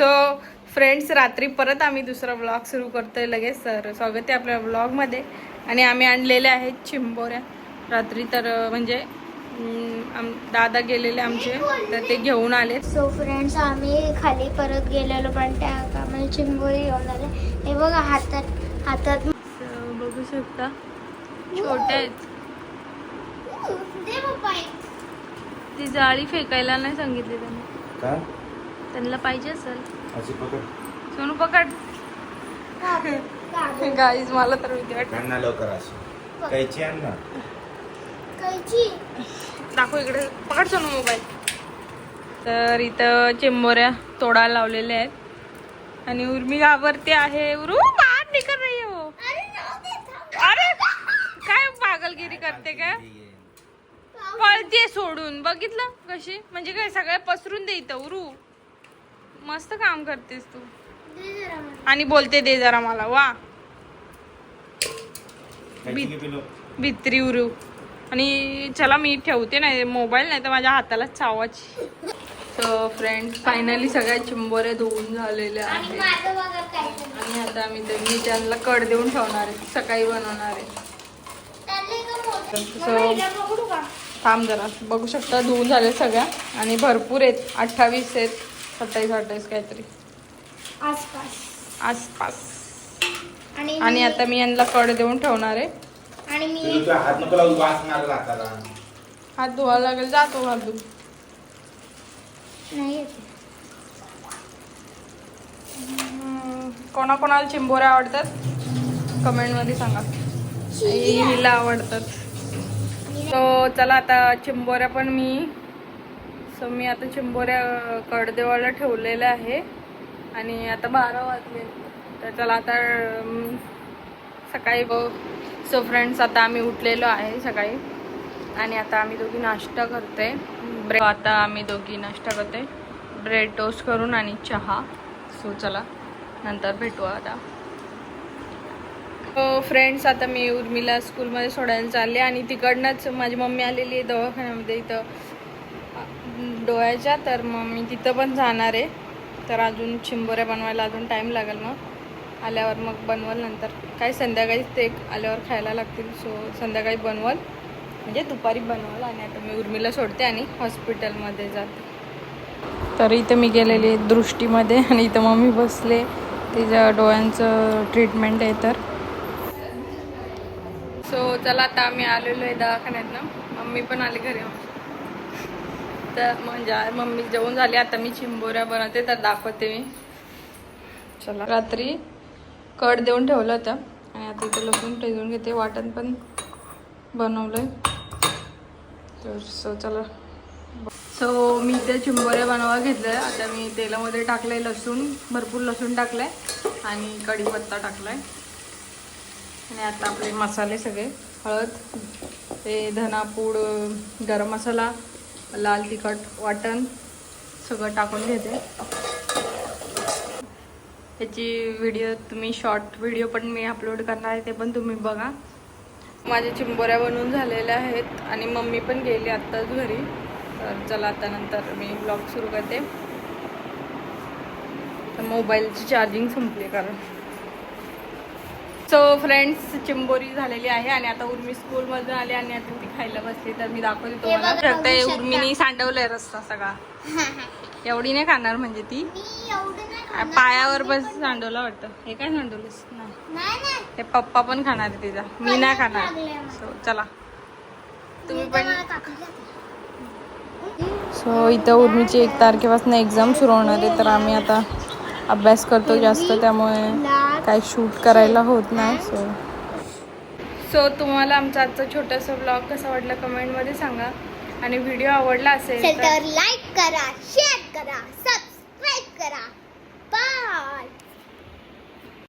So friends रात्री परत आम्ही दुसरा ब्लॉग सुरू करतोय लगेच. तर स्वागत आहे आपल्या ब्लॉगमध्ये आणि आम्ही आणलेले आहेत चिंबोऱ्या. रात्री तर म्हणजे आम- दादा गेलेले आमचे. तर ते घेऊन आले. सो फ्रेंड्स आम्ही खाली परत गेलेलो पण त्या आम्हाला चिंबोरी घेऊन आले. हे बघा हातात हातात. बघू शकता. छोटे आहेत. ती जाळी फेकायला नाही सांगितली त्यांनी. का? त्यांना पाहिजे असेल. सोनू पकड. गाईज मला तर भीती वाटते. लवकर कैची आण ना. कैची. दाखव इकडे. पकड सोनू मोबाईल. तर इथं चिंबोऱ्या तोडायला लावलेल्या आहेत. आणि उर्मी घाबरते आहे. उरू बाहेर निकल रही हो अरे काय पागलगिरी करते काय? पळते सोडून. बघितलं कशी? म्हणजे काय सगळ्या पसरून दे इथं उरू. मस्त काम करतेस तू. दे जरा मला. आणि बोलते दे जरा मला वा. भित्री उरू. आणि चला मी ठेवते नाही मोबाईल नाही तर माझ्या हाताला चावाची. तर फ्रेंड फायनली सगळ्या चिंबोऱ्या धुवून झालेल्या आणि आहेत. माझं बघा काय झालं. आणि आता आम्ही ते मी त्यांना कड देऊन ठेवणार आहे. सकाळी बनवणार आहे? थांब जरा. बघू शकता धुवून झाले सगळ्या. आणि भरपूर आहेत. अठ्ठावीस आहेत. सत्तावीस अठ्ठावीस काहीतरी. आसपास. आसपास. आणि आता मी यांना कड देऊन ठेवणार आहे. आणि मी तुझा हात नको लावू वास मारला हाताला हात धुवायला लागेल जातो हात धु नाही येत. कोणाकोणाला चिंबोऱ्या आवडतात? कमेंटमध्ये सांगा. हिला आवडतात. सो चला आता चिंबोऱ्या पण मी सो मी आता चिंबोऱ्या कडदेवाला ठेवलेलं आहे. आणि आता बारा वाजले. तर चला आता सकाळी बघ. सो फ्रेंड्स आता आम्ही उठलेलो आहे सकाळी. आणि आता आम्ही दोघी नाश्ता करते ब्रेड आता आम्ही दोघी नाश्ता करते ब्रेड टोस्ट करून आणि चहा. सो चला नंतर भेटू आता. हो फ्रेंड्स आता मी उर्मिला स्कूलमध्ये सोडायला चालले आणि तिकडनंच माझी मम्मी आलेली आहे दवाखान्यामध्ये इथं. डोळ्याच्या तर मग मी तिथं पण जाणार आहे. तर अजून चिंबोऱ्या बनवायला अजून टाईम लागेल मग. आल्यावर मग बनवल नंतर. काय संध्याकाळीच ते आल्यावर खायला लागतील. सो संध्याकाळी बनवल. म्हणजे दुपारी बनवल आणि आता मी उर्मीला सोडते आणि हॉस्पिटलमध्ये जाते. तर इथं मी गेलेली दृष्टीमध्ये आणि इथं मम्मी बसले. तिच्या डोळ्यांचं ट्रीटमेंट आहे तर. सो चला आता आम्ही आलेलो आहे दवाखान्यात ना मम्मी पण आली घरी. तर म्हणजे मम्मी जेवण झाली आता मी चिंबोऱ्या बनवते तर दाखवते मी. चला. रात्री कड देऊन ठेवलं होतं आणि आता इथं लसूण ठेवून घेते. वाटण पण बनवलंय. तर सो चला. सो मी ते चिंबोऱ्या बनवा घेतल्या. आता मी तेलामध्ये टाकलंय लसूण भरपूर लसूण टाकलंय आणि कढीपत्ता टाकलाय. आणि आता आपले मसाले सगळे हळद ते धनापूड गरम मसाला लाल तिखट वाटण सगळं टाकून घेते. याची व्हिडिओ तुम्ही शॉर्ट व्हिडिओ पण मी अपलोड करणार आहे ते पण तुम्ही बघा. माझ्या चिंबोऱ्या बनवून झालेल्या आहेत आणि मम्मी पण गेली आत्ताच घरी. तर चला आता नंतर मी ब्लॉग सुरू करते. तर मोबाईलची चार्जिंग संपली कारण. सो फ्रेंड्स चिंबोरी झालेली आहे आणि आता उर्मी स्कूलमधून आली आणि आता ती खायला बसली. तर मी दाखवते तुम्हाला. उर्मीने सांडवलंय रस्ता सगळा. एवढी नाही खाणार म्हणजे ती. मी एवढं नाही आ, खाणार. पायावर बस सांडवलं वाटतं. हे काय सांडवलंस? नाही. नाही नाही. हे पप्पा पण खाणार आहे तिचा. मी नाही खाणार. सो चला. तुम्ही पण सो इथं उर्मीची एक तारखेपासून एक्झाम सुरू होणार आहे. तर आम्ही आता अभ्यास करतो जास्त त्यामुळे काही शूट करायला होत नाही सो सो तुम्हाला आमचा आजचा छोटासा ब्लॉग कसा वाटला कमेंटमध्ये सांगा. आणि व्हिडिओ आवडला असेल तर तर लाईक करा शेअर करा सबस्क्राईब करा.